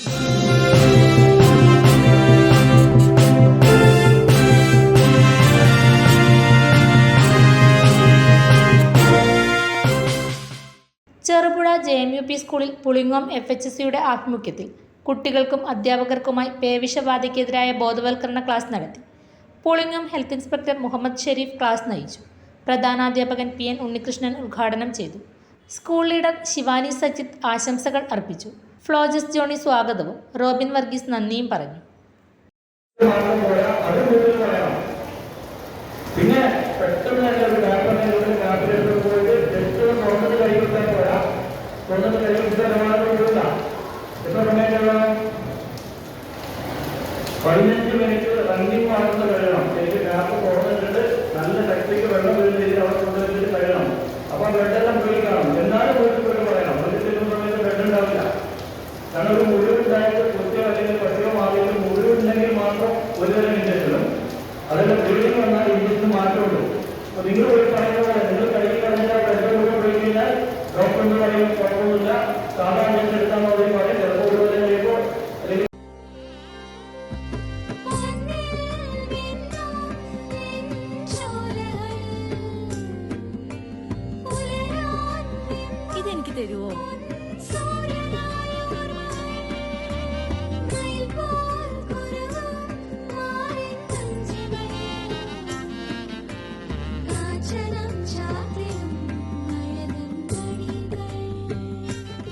Cherupuzha J M U P സ്കൂളിൽ Pulingome F H സിയുടെ ആഭിമുഖ്യത്തിൽ കുട്ടികൾക്കും അധ്യാപകർക്കുമായി പേവിഷബാധയ്ക്കെതിരായ ബോധവൽക്കരണ ക്ലാസ് നടത്തി. Pulingome health inspector Muhammad Sharif class നയിച്ചു. പ്രധാനാധ്യാപകൻ പി എൻ ഉണ്ണികൃഷ്ണൻ ഉദ്ഘാടനം ചെയ്തു. സ്കൂൾ ലീഡർ ശിവാനി സജിത്ത് ആശംസകൾ അർപ്പിച്ചു. ഫ്ലോജസ് ജോണി സ്വാഗതവും. റോബിൻ വർഗീസ് നന്ദിയും പറഞ്ഞു. പിന്നെ പെട്ടെന്ന് തന്നെ ഒരു പേപ്പറിനെ കാരണം ഒരു മുഴുവുണ്ടായിട്ട് കുറ്റം അല്ലെങ്കിൽ പട്ടിക മാറിയത് മുഴുവൻ ഉണ്ടെങ്കിൽ മാത്രം ഒരു തരം ഇഞ്ചക്ഷനും അതിന്റെ ബ്ലീഡിങ് വന്നാൽ ഇഞ്ചക്ഷൻ മാറ്റമുള്ളൂ അപ്പൊ നിങ്ങൾ ഒരു പറയുന്നത് നിങ്ങൾ കഴുകി കളഞ്ഞാൽ ബ്ലഡ് കൂടെ പോയി കഴിഞ്ഞാൽ ഡോക്ടർ എന്ന് പറയും കുഴപ്പമൊന്നുമില്ല. സാധാരണ ഇഞ്ചക്ഷൻ എടുത്താൽ മതി പറയും. ചിലപ്പോൾ കൊല്ലം കഴിയുമ്പോൾ ഇതെനിക്ക് തരുവോ?